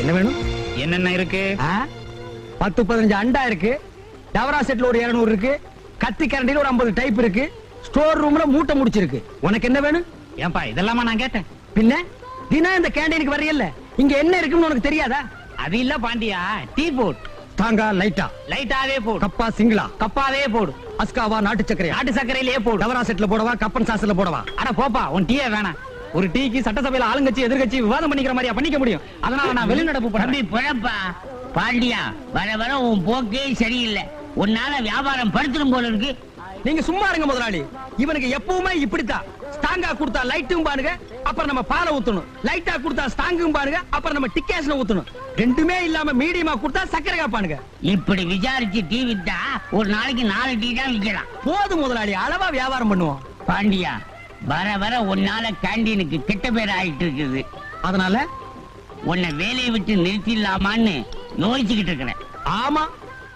என்ன வேணும்? என்னென்ன இருக்கு? பத்து பதினஞ்சு அண்டா இருக்கு. டவரா செட்ல ஒரு இருநூறு இருக்கு. கத்தி கரண்டில ஒரு ஐம்பது டைப் இருக்கு. ஸ்டோர் ரூம்ல மூட்டை முடிச்சிருக்கு. உனக்கு என்ன வேணும்? ஏன்பா இதெல்லாமா நான் கேட்டேன். பின்ன தினம் இந்த கேண்டீனுக்கு வரையல இங்க என்ன இருக்குன்னு உனக்கு தெரியாதா? அது இல்ல பாண்டியா டீ போட். தாங்கா லைட்டா. லைட்டாவே போடு. கப்பா சிங்களா? கப்பாவே போடு. அஸ்காவா நாட்டு சக்கரையா நாட்டு சர்க்கரையிலேயே போடு. டவரா செட்ல போடவா கப்பன் சாஸ்ல போடவா? அட போப்பா உன் டீயே வேணாம். ஒரு டீக்கு சட்டசபையில ஆளுங்கட்சி எதிர்கட்சி விவாதம் பண்ணிக்கிற மாதிரியா? பண்ணிக்க முடியும். அதனால நான் வெளிநடப்பு பண்ணி பிழப்பா. பாண்டியா வர வர உன் போக்கே சரியில்லை. உன்னால வியாபாரம் படுத்துடும் போல இருக்கு. நீங்க சும்மா இருங்க முதலாளி. இவனுக்கு எப்பவுமே இப்படித்தான். ஸ்டாங்கா கொடுத்தா லைட்டும் பாருங்க அப்புறம் நம்ம பாலை ஊத்தணும். லைட்டா கொடுத்தா ஸ்டாங்கும் பாருங்க அப்புறம் நம்ம டிக்கேஷன் ஊத்தணும். ரெண்டுமே இல்லாம மீடியமா கொடுத்தா சக்கரை காப்பானுங்க. இப்படி விசாரிச்சு டீ வித்தா ஒரு நாளைக்கு நாலு டீ தான் விக்கலாம். போதும் முதலாளி அளவா வியாபாரம் பண்ணுவோம். பாண்டியா வர வர உன்னால கேண்டீனுக்கு கெட்ட பேர் ஆயிட்டு இருக்குது. அதனால? உன்னை வேலையை விட்டு நிறுத்திடலாமான்னு யோசிச்சுக்கிட்டு இருக்கிறேன். ஆமா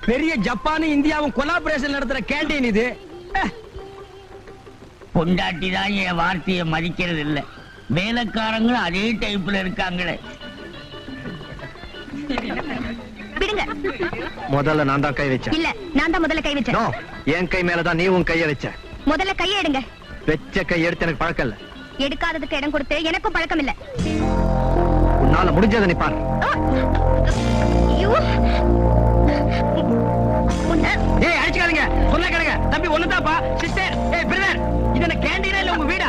பெரிய ஜப்பானும் இந்தியாவும் கொலாபரேஷன் நடத்துற கேண்டீன் இது. பொண்டாட்டி தான் என் வார்த்தையை மதிக்கிறது இல்ல வேலைக்காரங்களும் அதே டைப்ல இருக்காங்களே. விடுங்க. முதல்ல நான் தான் கை வச்சேன். இல்ல நான் தான் முதல்ல கை வச்சேன். நோ என் கை மேலதான் நீ உன் கைய வச்ச. முதல்ல கையை எடுங்க. வெச்ச கை எடுத்து எனக்கு பழக்கம் இல்ல. எடுக்காததுக்கு இடம் கொடுத்து எனக்கும் பழக்கம் இல்ல. உன்னால முடிஞ்சதை நீ பாரு. ஏய் அடிச்சுக்காதீங்க. சொன்ன கேளுங்க. தம்பி ஒண்ணுதாப்பா சிஸ்டர் ஏய் பிரதர் இது என்ன கேண்டீனா இல்ல உங்க வீடா?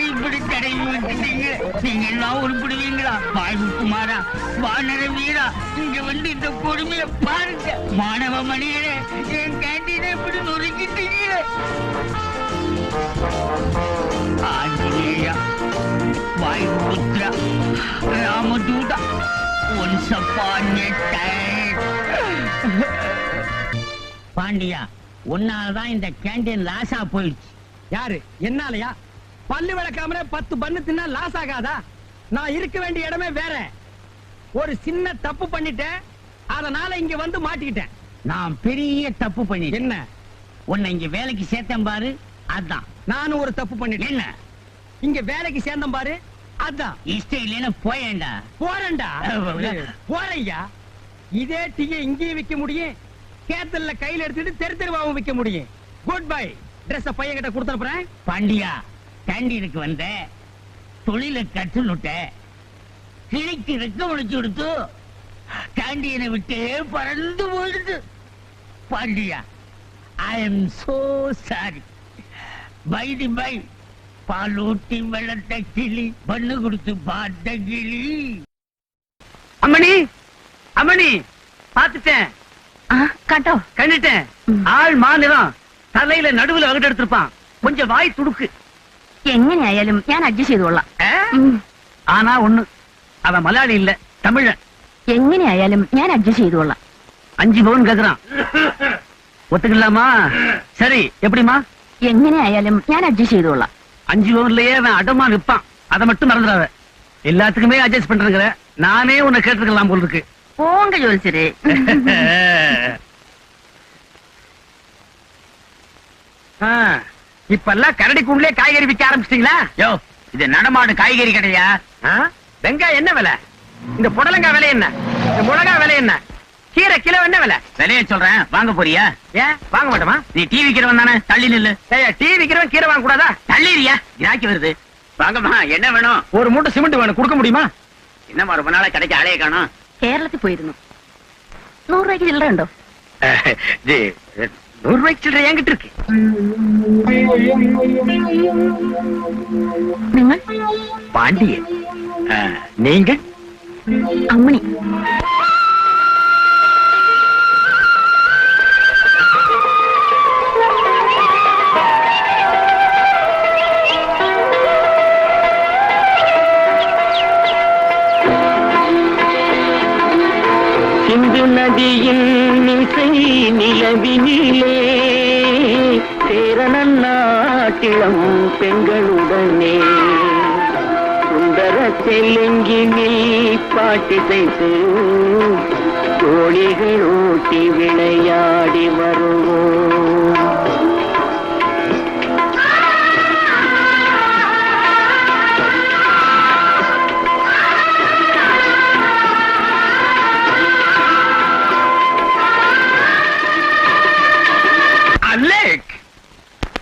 பஞ்சாமரம் இப்படி தடவி வச்சுட்டீங்க நீங்க எல்லாம் உருப்பிடுவீங்களா வானர வீரா இங்க வந்து இந்த கொடுமையை பாருங்க மாணவ மணியரே என் கேண்டீனை இப்படி நொறுக்கிட்டீங்க ஆஞ்சநேயா வாயுபுத்ரா ராமதூதா ஒன்ஸ் அப்பான் பாண்டியா உன்னாலதான் இந்த கேண்டீன் லாசா போயிடுச்சு. யாரு? என்னாலயா? பல்லு விளக்காமலே பத்து பண்ணு தின்னா லாஸ் ஆகாதா? நான் இருக்க வேண்டிய இடமே வேற. ஒரு சின்ன தப்பு பண்ணிட்டேன். அதனால இங்க வந்து மாட்டிக்கிட்டேன். நான் பெரிய தப்பு பண்ணிட்டேன். என்ன? உன்னை இங்க வேலைக்கு சேர்த்தேன் பாரு. அதான். நானும் ஒரு தப்பு பண்ணிட்டேன். என்ன? இங்க வேலைக்கு சேர்ந்தேன் பாரு. அதான். இஷ்டம் இல்லைன்னு போயேன்டா போறேன்டா. போறையா இதே டீய இங்கேயும் விக்க முடியும். கேத்தல்ல கையில எடுத்துட்டு தெரு தெருவாவும் விக்க முடியும். குட் பை ட்ரெஸ் பையன் கிட்ட கொடுத்துறேன் பாண்டியா. கேண்டீனுக்கு வந்த தொழில கற்றுனுட்ட கிழிக்கு ரெக்க முடிச்சு கொடுத்து கேண்டீனை விட்டு பறந்து போயிடுது. Pandiya I am so sorry bye the by பாலூட்டி வெள்ளத்த கிளி பண்ணு கொடுத்து பார்த்த கிளி. அம்மணி அம்மணி பாத்துட்டேன் ஆ, காட்டோ. கண்டுட்டேன் ஆள் மாநிலம் தலையில நடுவுல வகுட்டு எடுத்திருப்பான். கொஞ்சம் வாய் துடுக்கு. എങ്ങനെയായാലും ഞാൻ അഡ്ജസ്റ്റ് ചെയ്തോളാം ஆ? ഉം. ஆனா ஒண்ணு அவன் மலையாளி இல்ல தமிழன் എങ്ങനെയായാലും ഞാൻ അഡ്ജസ്റ്റ് ചെയ്തോളാം அஞ்சு பவுன் கேக்குறான் ஒத்துக்கலாமா சரி எப்படிமா എങ്ങനെയായാലും ഞാൻ അഡ്ജസ്റ്റ് ചെയ്തോളാം அஞ்சு பவுன்லயே அவன் அடமா நிப்பான் அதை மட்டும் மறந்துடாத எல்லாத்துக்குமே அட்ஜஸ்ட் பண்றேங்கிற நானே உன்னை கேட்டிருக்கலாம் போல் இருக்கு പോങ്ക ജോലിച്ചര് இப்ப எல்லாம் கரடிக்குள்ளே காய்கறி விற்க ஆரம்பிச்சிட்டீங்களா யோ இது நடமாடு காய்கறி கடையா ஆ? வெங்காயம் என்ன விலை இந்த புடலங்காய் விலை என்ன இந்த மிளகா விலை என்ன கீரை கிலோ என்ன விலை விலைய சொல்றேன் வாங்க போறியா ஏன் வாங்க மாட்டோமா நீ டீ விக்கிறவன் தானே தள்ளி நில்லு ஏய் டீ விக்கிறவன் கீரை வாங்க கூடாதா தள்ளிறியா கிராக்கி வருது வாங்கம்மா என்ன வேணும் ஒரு மூட்டை சிமெண்ட் வேணும் கொடுக்க முடியுமா என்னம்மா ரொம்ப நாளா கடைக்கு ஆளைய காணும் കേരളത്തിൽ പോയിരുന്നു നൂറ് രൂപയ്ക്ക് ചില്ലറ ഉണ്ടോ நூறு ரூபாய்க்கு சில்லற என்கிட்ட இருக்கு. நீங்கள்? பாண்டியன். நீங்கள்? அம்மணி. சிந்து நதியின் இசை நிலவினிலே சேரணன் நாட்டிளம் பெண்களுடனே. சுந்தர தெலுங்கினில் பாட்டிசைத்து கோழிகள் ஓட்டி விளையாடி வருவோம்.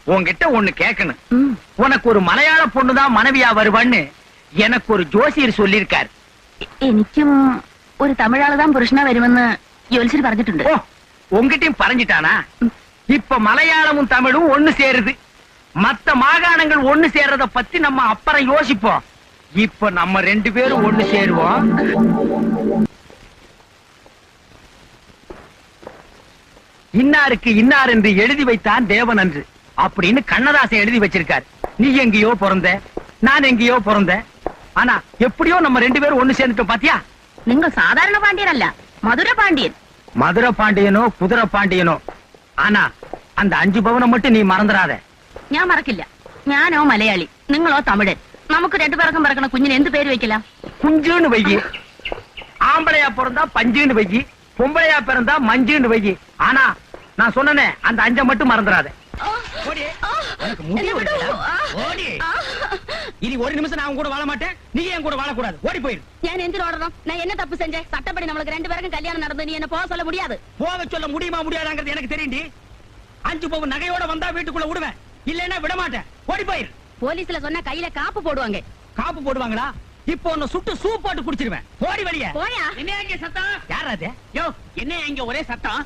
உன்கிட்ட ஒண்ணு கேட்கணும் ഉം. உனக்கு ஒரு மலையாள பொண்ணுதான் மனைவியா வருவான்னு எனக்கு ஒரு ஜோசியர் சொல்லியிருக்காரு എ- എനിക്കും ഒരു തമിഴാള് താൻ പുരുഷനാ വരുമെന്ന് ജോത്സ്യർ പറഞ്ഞിട്ടുണ്ട് ஓ உங்ககிட்டயும் பறஞ்சிட்டானா இப்ப மலையாளமும் தமிழும் ஒண்ணு சேருது மத்த மாகாணங்கள் ஒண்ணு சேர்றத பத்தி நம்ம அப்புறம் யோசிப்போம் இப்ப நம்ம ரெண்டு பேரும் ஒண்ணு சேருவோம் இன்னாருக்கு இன்னார் என்று எழுதி வைத்தான் தேவன் அன்று அப்படின்னு கண்ணதாசன் எழுதி வச்சிருக்கார் நீ எங்கேயோ பிறந்த நான் எங்கேயோ பிறந்தேன் ஆனா எப்படியோ நம்ம ரெண்டு பேரும் ஒண்ணு சேர்ந்துட்டோம் பாத்தியா നിങ്ങൾ സാധാരണ പാണ്ഡ്യനല്ല മധുര പാണ്ഡ്യൻ மதுரை பாண்டியனோ குதிரை பாண்டியனோ ஆனா அந்த அஞ்சு பவனை மட்டும் நீ மறந்துடாத ഞാൻ മറക്കില്ല ഞാനോ മലയാളി നിങ്ങളോ തമിഴൻ നമുക്ക് രണ്ടുപേർക്കും പറക്കണ കുഞ്ഞിന് എന്ത് പേര് വെക്കില്ല குஞ்சுன்னு வையி ஆம்பளையா பிறந்தா பஞ்சுன்னு வையி பொம்பளையா பிறந்தா மஞ்சுன்னு வையி ஆனா நான் சொன்னனே அந்த அஞ்ச மட்டும் மறந்துடாத ஓடி. வாழ மாட்டேன். நீ என் கூட வாழக்கூடாது? ஓடி போயிரு. ஏன் எந்திர ஓடணும் நான் என்ன தப்பு செஞ்சேன்? சட்டப்படி நம்மளுக்கு ரெண்டு பேருக்கும் கல்யாணம் நடந்து நீ என்ன போக சொல்ல முடியாது. போக சொல்ல முடியுமா முடியாதாங்கிறது எனக்கு தெரியுண்டி அஞ்சு பவுன் நகையோட வந்தா வீட்டுக்குள்ள விடுவேன். இல்லைன்னா விட ஓடி போயிரு. போலீஸ்ல சொன்னா கையில காப்பு போடுவாங்க. காப்பு போடுவாங்களா? இப்போ உன்னை சுட்டு சூப் போட்டு குடிச்சிருவேன். ஓடி வெளிய. போயா? என்ன இங்க சத்தம்? யார் அது? யோ. என்ன இங்க ஒரே சத்தம்?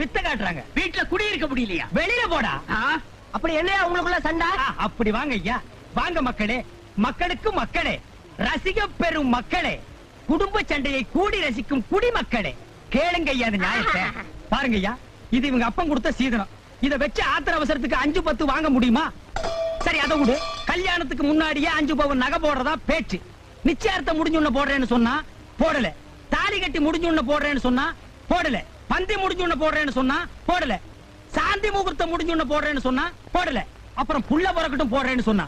வித்த காட்டுறாங்க. வீட்டுல குடி இருக்க முடியலையா? வெளியில போடா? அப்படி என்ன உங்களுக்குள்ள சண்டை? அப்படி வாங்க ஐயா. வாங்க மக்களே. மக்களுக்கு மக்களே. ரசிக பெறும் மக்களே. குடும்ப சண்டையை கூடி ரசிக்கும் குடிமக்களே கேளுங்க ஐயா இந்த நியாயத்தை. பாருங்க ஐயா. இது இவங்க அப்பன் கொடுத்த சீதனம். இத வச்சு ஆத்திர அவசரத்துக்கு அஞ்சு பத்து வாங்க முடியுமா? சரி அதை விடு. கல்யாணத்துக்கு முன்னாடியே அஞ்சு பவுன் நகை போடுறதா பேச்சு. நிச்சயார்த்தம் முடிஞ்ச உடனே போடுறேன்னு சொன்னா போடல. தாலி கட்டி முடிஞ்ச உடனே போடுறேன்னு சொன்னா போடல. பந்தி முடிஞ்ச உடனே போடுறேன்னு சொன்னா போடல. சாந்தி முகூர்த்தம் முடிஞ்ச உடனே போடுறேன்னு சொன்னா போடல. அப்புறம் புள்ள பிறக்கட்டும் போடுறேன்னு சொன்னா.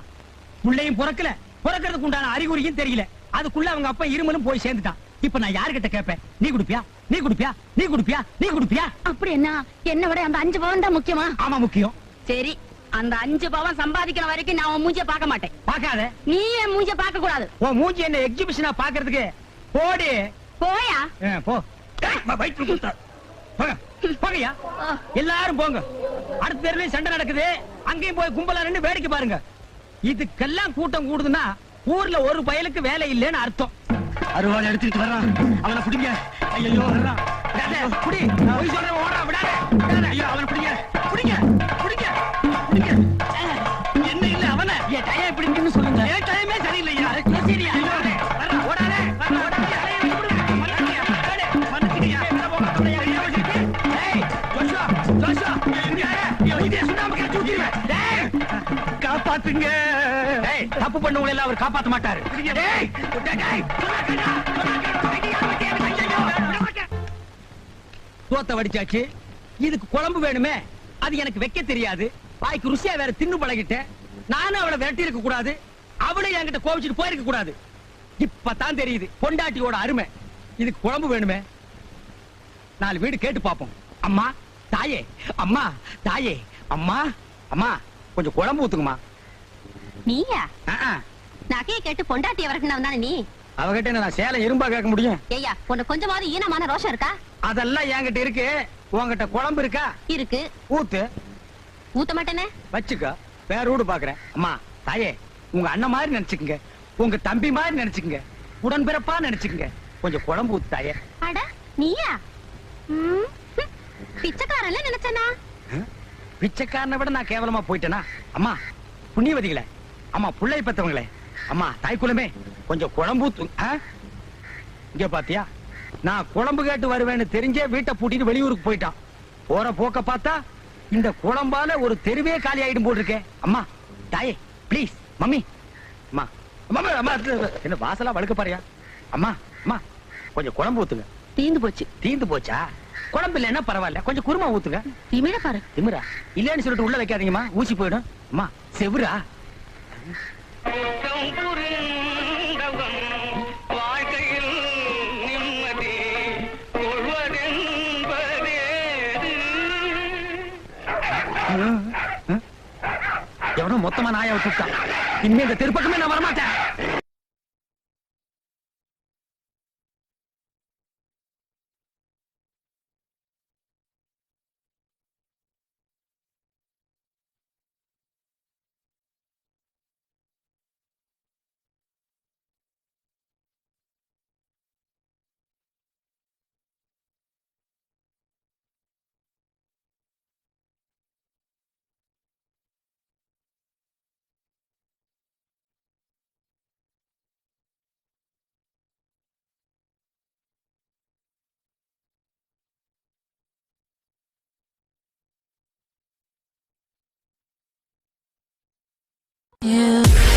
புள்ளையும் பிறக்கல. பிறக்கிறதுக்கு உண்டான அறிகுறியும் தெரியல. அதுக்குள்ள அவங்க அப்பா இருமலும் போய் சேர்ந்துட்டான். இப்ப நான் யார்கிட்ட கேட்பேன் நீ குடுப்பியா? நீ குடுப்பியா? நீ குடுப்பியா? நீ குடுப்பியா? அப்படி என்ன என்ன விட அந்த அஞ்சு பவன் தான் முக்கியமா? ஆமா முக்கியம். சரி. அந்த அஞ்சு பவன் சம்பாதிக்கிற வரைக்கும் நான் உன் மூஞ்சிய பார்க்க மாட்டேன். பாக்காத நீ என் மூஞ்சிய பார்க்க கூடாது உன் மூஞ்சி என்ன எக்ஸிபிஷனா பாக்குறதுக்கு போடி. போயா? போ. ஏய், வ- வயித்துல குத்தா. போங்க. போங்கய்யா. எல்லாரும் போங்க. அடுத்த தெருலயும் சண்டை நடக்குது. அங்கேயும் போய் கும்பலா நின்னு வேடிக்கை பாருங்க. இதுக்கெல்லாம் கூட்டம் கூடுதுன்னா ஊர்ல ஒரு பயலுக்கு வேலை இல்லைன்னு அர்த்தம். அருவாள் எடுத்துட்டு வர்றான். அவனை பிடிங்க. ஐயோ வர்றான். புடி. பொய் சொல்றவன் ஓடுறான், விடாதே. ஐயோ, அவனை. பிடிங்க. காப்பாத்துங்க தப்பு பண்ணவங்களை எல்லாம் அவர் காப்பாத்த மாட்டாரு. சோத்த வடிச்சாச்சு. இதுக்கு குழம்பு வேணுமே? அது எனக்கு வைக்க தெரியாது. வாய்க்கு ருசியா வேற தின்னு பழகிட்டேன். நானும் அவளை விரட்டி இருக்க கூடாது. அவளும் என்கிட்ட கோவிச்சுட்டு போயிருக்க கூடாது. இப்பதான் தெரியுது. பொண்டாட்டியோட அருமை. இதுக்கு குழம்பு வேணுமே? நாலு வீடு கேட்டு பாப்போம் அம்மா தாயே அம்மா தாயே அம்மா அம்மா கொஞ்சம் குழம்பு ஊத்துங்கம்மா. நீயா. நகையை கேட்டு பொண்டாட்டிய வரட்டினவன் தானே நீ? அவகிட்ட நான் சேலை இரும்பா கேட்க முடியும்? ஏய்யா உனக்கு கொஞ்சமாவது ஈனமான ரோஷம் இருக்கா? அதெல்லாம் என்கிட்ட இருக்கு. உன்கிட்ட குழம்பு இருக்கா? இருக்கு. ஊத்து. ஊத்த மாட்டேனே வச்சுக்க. வேற வீடு பாக்குறேன். அம்மா தாயே உங்க அண்ணன் மாதிரி நினைச்சுக்குங்க. உங்க தம்பி மாதிரி நினைச்சுக்குங்க. உடன்பிறப்பா நினைச்சுக்குங்க. கொஞ்சம் குழம்பு ஊத்து தாயே. அட நீயா. பிச்சைக்காரன்ல நினைச்சனா? பிச்சைக்காரனை விட நான் கேவலமா போயிட்டேனா? அம்மா புண்ணியவதிகளே. அம்மா புள்ளை பெத்தவங்களே அம்மா தாய்க்குலமே கொஞ்சம் குழம்பு? இங்க பாத்தியா? நான் குழம்பு கேட்டு வருவேன்னு தெரிஞ்சே வீட்டை பூட்டிட்டு வெளியூருக்கு போயிட்டான். போற போக்க பார்த்தா இந்த குழம்பால ஒரு தெருவே காலி ஆயிடும் போல் இருக்கே. அம்மா தாயே ப்ளீஸ் மம்மி. அம்மா அம்மா அம்மா என்ன வாசலா வழுக்க பாரியா. அம்மா அம்மா கொஞ்சம் குழம்பு ஊத்துங்க. தீந்து போச்சு. தீந்து போச்சா? குழம்பு இல்லைன்னா பரவாயில்ல. கொஞ்சம் குருமா ஊத்துங்க. திமிர பாரு. திமிரா? இல்லன்னு சொல்லிட்டு உள்ள வைக்காதீங்கம்மா. ஊசி போயிடும். அம்மா செவுரா எவனோ மொத்தமா நாய விட்டுட்டான். இனிமே இந்த திருப்பக்கமே நான் வரமாட்டேன். Yeah.